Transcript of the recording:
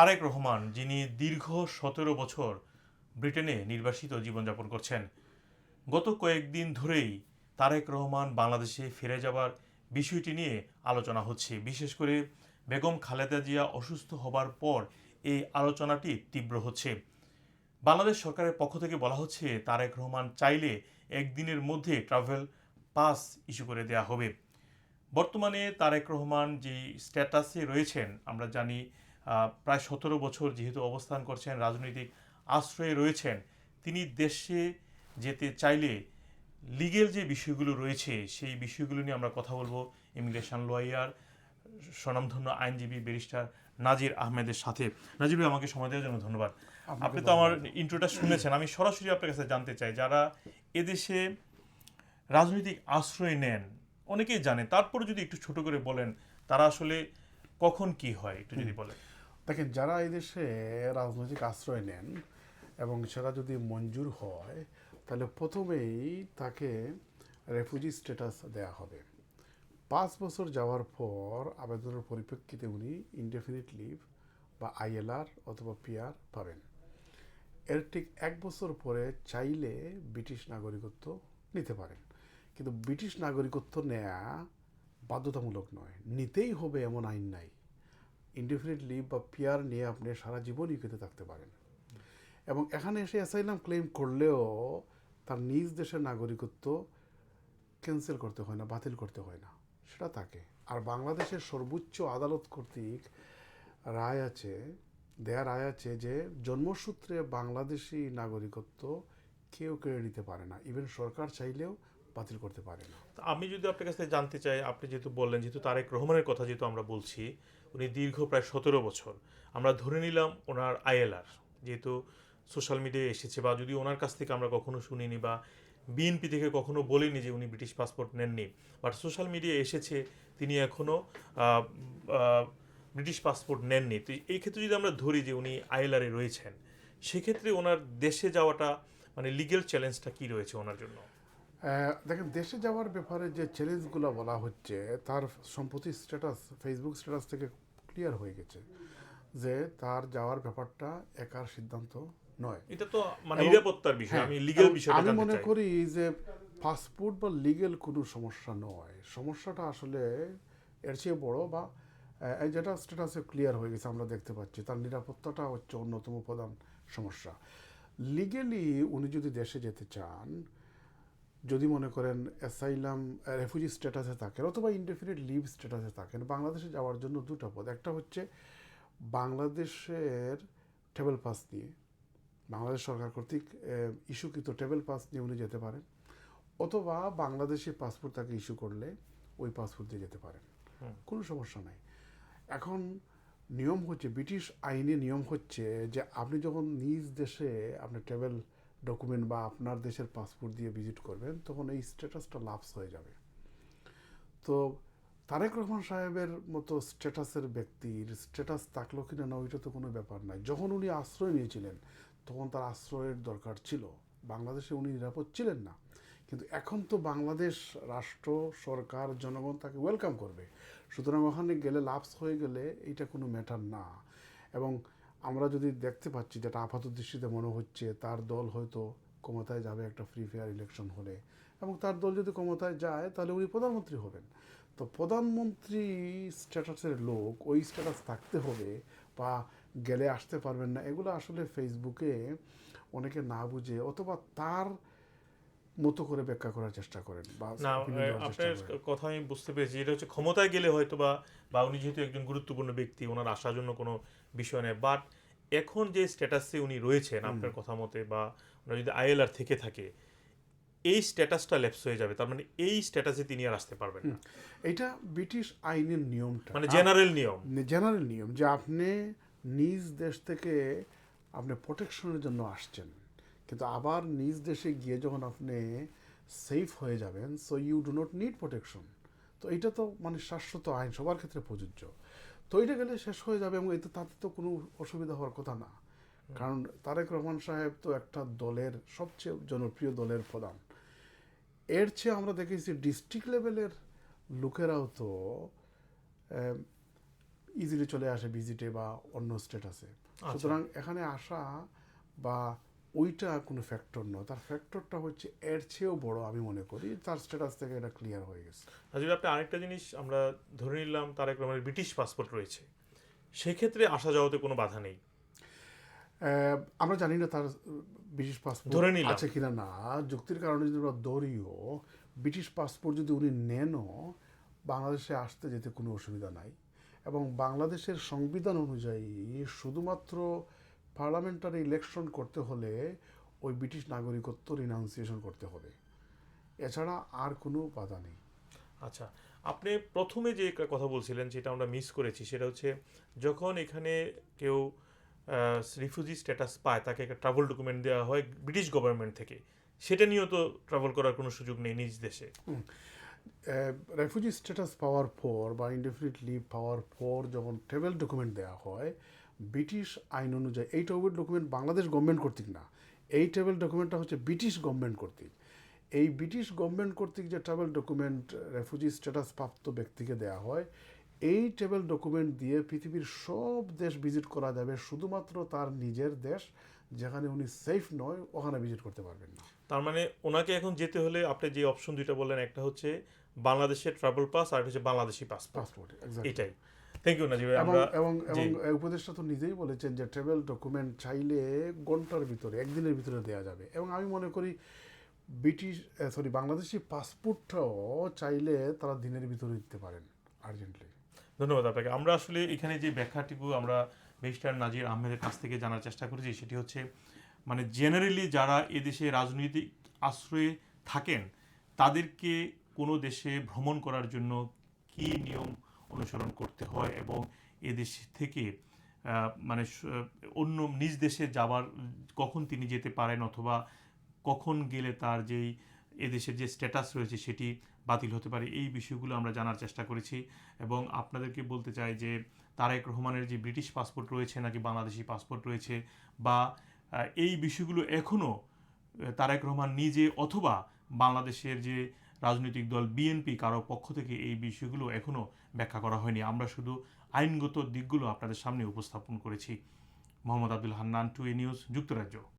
তারেক রহমান, যিনি দীর্ঘ সতেরো বছর ব্রিটেনে নির্বাসিত জীবনযাপন করছেন। গত কয়েকদিন ধরেই তারেক রহমান বাংলাদেশে ফিরে যাবার বিষয়টি নিয়ে আলোচনা হচ্ছে। বিশেষ করে বেগম খালেদা জিয়া অসুস্থ হবার পর এই আলোচনাটি তীব্র হচ্ছে। বাংলাদেশ সরকারের পক্ষ থেকে বলা হচ্ছে, তারেক রহমান চাইলে একদিনের মধ্যে ট্রাভেল পাস ইস্যু করে দেয়া হবে। বর্তমানে তারেক রহমান যে স্ট্যাটাসে রয়েছেন, আমরা জানি প্রায় সতেরো বছর যেহেতু অবস্থান করছেন রাজনৈতিক আশ্রয়ে রয়েছেন তিনি দেশে যেতে চাইলে লিগেল যে বিষয়গুলো রয়েছে সেই বিষয়গুলো নিয়ে আমরা কথা বলব। ইমিগ্রেশন লয়ার স্বনামধন্য আইনজীবী ব্যারিস্টার নাজির আহমেদের সাথে। নাজির ভাই আমাকে সময় দেওয়ার জন্য ধন্যবাদ। আপনি তো আমার ইন্ট্রোটা শুনেছেন। আমি সরাসরি আপনার কাছে জানতে চাই যারা এদেশে রাজনৈতিক আশ্রয় নেন অনেকেই জানে তারপরে যদি একটু ছোট করে বলেন তারা আসলে কখন কি হয় একটু যদি বলেন। দেখেন, যারা এই দেশে রাজনৈতিক আশ্রয় নেন এবং সেটা যদি মঞ্জুর হয়, তাহলে প্রথমেই তাকে রেফিউজি স্ট্যাটাস দেয়া হবে। পাঁচ বছর যাওয়ার পর আবেদনের পরিপ্রেক্ষিতে উনি ইনডেফিনিট লিভ বা আইএলআর অথবা পিআর পাবেন। এর ঠিক এক বছর পরে চাইলে ব্রিটিশ নাগরিকত্ব নিতে পারেন। কিন্তু ব্রিটিশ নাগরিকত্ব নেয়া বাধ্যতামূলক নয়। নিতেই হবে এমন আইন নাই। ইনডিফিনিট বা পিয়ার নিয়ে আপনি সারা জীবন ইউকেতে থাকতে পারেন। এবং এখানে এসে অ্যাসাইলাম ক্লেম করলেও তার নিজ দেশের নাগরিকত্ব ক্যান্সেল করতে হয় না, বাতিল করতে হয় না। সেটা থাকে আর বাংলাদেশের সর্বোচ্চ আদালত কর্তৃক রায় আছে, দেয়া রায় আছে যে জন্মসূত্রে বাংলাদেশি নাগরিকত্ব কেউ কেড়ে নিতে পারে না। ইভেন সরকার চাইলেও বাতিল করতে পারে না। আমি যদি আপনার কাছে জানতে চাই, আপনি যেহেতু বললেন, যেহেতু তারেক রহমানের কথা যেহেতু আমরা বলছি, উনি দীর্ঘ প্রায় সতেরো বছর। আমরা ধরে নিলাম ওনার আইএলআর, যেহেতু সোশ্যাল মিডিয়ায় এসেছে বা যদি ওনার কাছ থেকে আমরা কখনো শুনিনি বা বিএনপি থেকে কখনো বলিনি যে উনি ব্রিটিশ পাসপোর্ট নেননি, বাট সোশ্যাল মিডিয়ায় এসেছে, তিনি এখনও ব্রিটিশ পাসপোর্ট নেননি। তো এই ক্ষেত্রে যদি আমরা ধরি যে উনি আইএলআরে রয়েছেন, সেক্ষেত্রে ওনার দেশে যাওয়াটা মানে লিগেল চ্যালেঞ্জটা কি রয়েছে ওনার জন্য? দেখেন দেশে যাওয়ার ব্যাপারে যে চ্যালেঞ্জগুলো বলা হচ্ছে তার সম্প্রতি স্ট্যাটাস ফেসবুক স্ট্যাটাস থেকে ক্লিয়ার হয়ে গেছে যে তার যাওয়ার ব্যাপারটা একার সিদ্ধান্ত নয়। এটা তো মানে নিরাপত্তার বিষয় হ্যাঁ, আমি লিগ্যাল বিষয় আমি মনে করি যে পাসপোর্ট বা লিগেল কোনো সমস্যা নয়। সমস্যাটা আসলে এর চেয়ে বড় বা যেটা স্ট্যাটাসে ক্লিয়ার হয়ে গেছে আমরা দেখতে পাচ্ছি তার নিরাপত্তাটা হচ্ছে অন্যতম প্রধান সমস্যা। লিগেলি উনি যদি দেশে যেতে চান যদি মনে করেন অ্যাসাইলাম রেফিউজি স্ট্যাটাসে থাকেন অথবা ইনডেফিনিট লিভ স্ট্যাটাসে থাকেন বাংলাদেশে যাওয়ার জন্য দুটো পথ। একটা হচ্ছে বাংলাদেশের টেবিল পাস নিয়ে বাংলাদেশ সরকার কর্তৃক ইস্যুকৃত টেবিল পাস নিয়ে উনি যেতে পারেন অথবা বাংলাদেশি পাসপোর্ট তাকে ইস্যু করলে ওই পাসপোর্ট দিয়ে যেতে পারেন। কোনো সমস্যা নাই। এখন নিয়ম হচ্ছে ব্রিটিশ আইনে নিয়ম হচ্ছে যে আপনি যখন নিজ দেশে আপনার ট্রাভেল ডকুমেন্ট বা আপনার দেশের পাসপোর্ট দিয়ে ভিজিট করবেন, তখন এই স্ট্যাটাসটা লাপস হয়ে যাবে। তো তারেক রহমান সাহেবের মতো স্ট্যাটাসের ব্যক্তির স্ট্যাটাস থাকল কিনা না, ওইটা তো কোনো ব্যাপার নাই যখন উনি আশ্রয় নিয়েছিলেন, তখন তার আশ্রয়ের দরকার ছিল। বাংলাদেশে উনি নিরাপদ ছিলেন না। কিন্তু এখন তো বাংলাদেশ রাষ্ট্র, সরকার, জনগণ তাকে ওয়েলকাম করবে। সুতরাং ওখানে গেলে লাপস হয়ে গেলে এইটা কোনো ম্যাটার না। এবং আমরা যদি দেখতে পাচ্ছি যেটা আপাত দৃষ্টিতে মনে হচ্ছে, তার দল হয়তো ক্ষমতায় যাবে একটা ফ্রি ফেয়ার ইলেকশন হলে। এবং তার দল যদি ক্ষমতায় যায়, তাহলে উনি প্রধানমন্ত্রী হবেন। তো প্রধানমন্ত্রী স্ট্যাটাসের লোক, ওই স্ট্যাটাস থাকতে হবে বা গেলে আসতে পারবেন না। এগুলো আসলে ফেসবুকে অনেকে না বুঝে অথবা তার মতো করে ব্যাখ্যা করার চেষ্টা করেন বা না আপনার কথা আমি বুঝতে পেরেছি। এটা হচ্ছে ক্ষমতায় গেলে হয়তো বা বা উনি যেহেতু একজন গুরুত্বপূর্ণ ব্যক্তি ওনার আসার জন্য কোনো বিষয় নেই। বাট এখন যে স্ট্যাটাসে উনি রয়েছেন আপনার কথা মতে বা ওনার যদি আইএলআর থেকে থাকে এই স্ট্যাটাসটা ল্যাপস হয়ে যাবে। তার মানে এই স্ট্যাটাসে তিনি আর আসতে পারবেন না। এটা ব্রিটিশ আইনের নিয়মটা। মানে জেনারেল নিয়ম। জেনারেল নিয়ম যে আপনি নিজ দেশ থেকে আপনি প্রোটেকশনের জন্য আসছেন। কিন্তু আবার নিজ দেশে গিয়ে যখন আপনি সেফ হয়ে যাবেন so you do not need protection তো এটা তো মানে শাশ্বত আইন সবার ক্ষেত্রে প্রযোজ্য। তো এটা গেলে শেষ হয়ে যাবে এবং এতে তাতে তো কোনো অসুবিধা হওয়ার কথা না। কারণ তারেক রহমান সাহেব তো একটা দলের সবচেয়ে জনপ্রিয় দলের প্রধান। এর চেয়ে আমরা দেখেছি ডিস্ট্রিক্ট লেভেলের লোকেরাও তো ইজিলি চলে আসে ভিজিটে বা অন্য স্টেটাসে আচ্ছা। সুতরাং এখানে আসা বা ওইটা কোনো ফ্যাক্টর নয়। তার ফ্যাক্টরটা হচ্ছে এর চেয়েও বড় আমি মনে করি তার স্ট্যাটাস থেকে এটা ক্লিয়ার হয়ে গেছে। যদি আপনি আরেকটা জিনিস আমরা ধরে নিলাম তারেক রহমানের ব্রিটিশ পাসপোর্ট রয়েছে। সেক্ষেত্রে আসা যাওয়াতে কোনো বাধা নেই? আমরা জানি না তার ব্রিটিশ পাসপোর্ট ধরে নিলাম। আছে কিনা না। যুক্তির কারণে যদি আমরা ধরিও ব্রিটিশ পাসপোর্ট যদি উনি নেনও বাংলাদেশে আসতে যেতে কোনো অসুবিধা নাই। এবং বাংলাদেশের সংবিধান অনুযায়ী শুধুমাত্র পার্লামেন্টারি ইলেকশন করতে হলে ওই ব্রিটিশ নাগরিকত্ব রিনাউন্সিয়েশন করতে হবে। এছাড়া আর কোনো বাধা নেই। আচ্ছা আপনি প্রথমে যে একটা কথা বলছিলেন যেটা আমরা মিস করেছি সেটা হচ্ছে যখন এখানে কেউ রিফিউজি স্ট্যাটাস পায় তাকে একটা ট্রাভেল ডকুমেন্ট দেওয়া হয় ব্রিটিশ গভর্নমেন্ট থেকে সেটা নিয়েও তো ট্রাভেল করার কোনো সুযোগ নেই নিজ দেশে। রেফিউজি স্ট্যাটাস পাওয়ার পর বা ইনডেফিনিট লিভ পাওয়ার পর যখন ট্রাভেল ডকুমেন্ট দেওয়া হয় ব্রিটিশ আইন অনুযায়ী এই ট্রাভেল ডকুমেন্ট বাংলাদেশ গভর্নমেন্ট কর্তৃক না এই ট্রাভেল ডকুমেন্টটা হচ্ছে ব্রিটিশ গভর্নমেন্ট কর্তৃক। এই ব্রিটিশ গভর্নমেন্ট কর্তৃক যে ট্রাভেল ডকুমেন্ট রেফিউজি স্ট্যাটাস প্রাপ্ত ব্যক্তিকে দেওয়া হয় এই ট্রাভেল ডকুমেন্ট দিয়ে পৃথিবীর সব দেশ ভিজিট করা যাবে শুধুমাত্র তার নিজের দেশ যেখানে উনি সেফ নয় ওখানে ভিজিট করতে পারবেন না। তার মানে ওনাকে এখন যেতে হলে আপনি যে অপশন দুইটা বললেন একটা হচ্ছে বাংলাদেশের ট্রাভেল পাস আর একটা হচ্ছে বাংলাদেশি পাসপোর্ট পাসপোর্ট এটাই। থ্যাংক ইউ নাজিব ভাই। এবং এবং উপদেষ্টা তো নিজেই বলেছেন যে ট্রাভেল ডকুমেন্ট চাইলে ঘণ্টার ভিতরে একদিনের ভিতরে দেওয়া যাবে। এবং আমি মনে করি ব্রিটিশ সরি বাংলাদেশি পাসপোর্টটাও চাইলে তারা দিনের ভিতরে দিতে পারেন আর্জেন্টলি ধন্যবাদ আপনাকে। আমরা আসলে এখানে যে ব্যাখ্যাটুকু আমরা ব্যারিস্টার নাজির আহমেদের কাছ থেকে জানার চেষ্টা করেছি সেটি হচ্ছে মানে জেনারেলি যারা এদেশে রাজনৈতিক আশ্রয়ে থাকেন তাদেরকে কোনো দেশে ভ্রমণ করার জন্য কী নিয়ম অনুসরণ করতে হয় এবং এদেশ থেকে মানে অন্য নিজ দেশে যাবার, কখন তিনি যেতে পারেন অথবা কখন গেলে তার যেই এদেশের যে স্ট্যাটাস রয়েছে সেটি বাতিল হতে পারে, এই বিষয়গুলো আমরা জানার চেষ্টা করেছি। এবং আপনাদেরকে বলতে চাই যে তারেক রহমানের যে ব্রিটিশ পাসপোর্ট রয়েছে নাকি বাংলাদেশি পাসপোর্ট রয়েছে বা এই বিষয়গুলো এখনও তারেক রহমান নিজে অথবা বাংলাদেশের যে রাজনৈতিক দল বিএনপি কারও পক্ষ থেকে এই বিষয়গুলো এখনও ব্যাখ্যা করা হয়নি। আমরা শুধু আইনগত দিকগুলো আপনাদের সামনে উপস্থাপন করেছি। Mohammad Abdul Hannan to A news, যুক্তরাজ্য।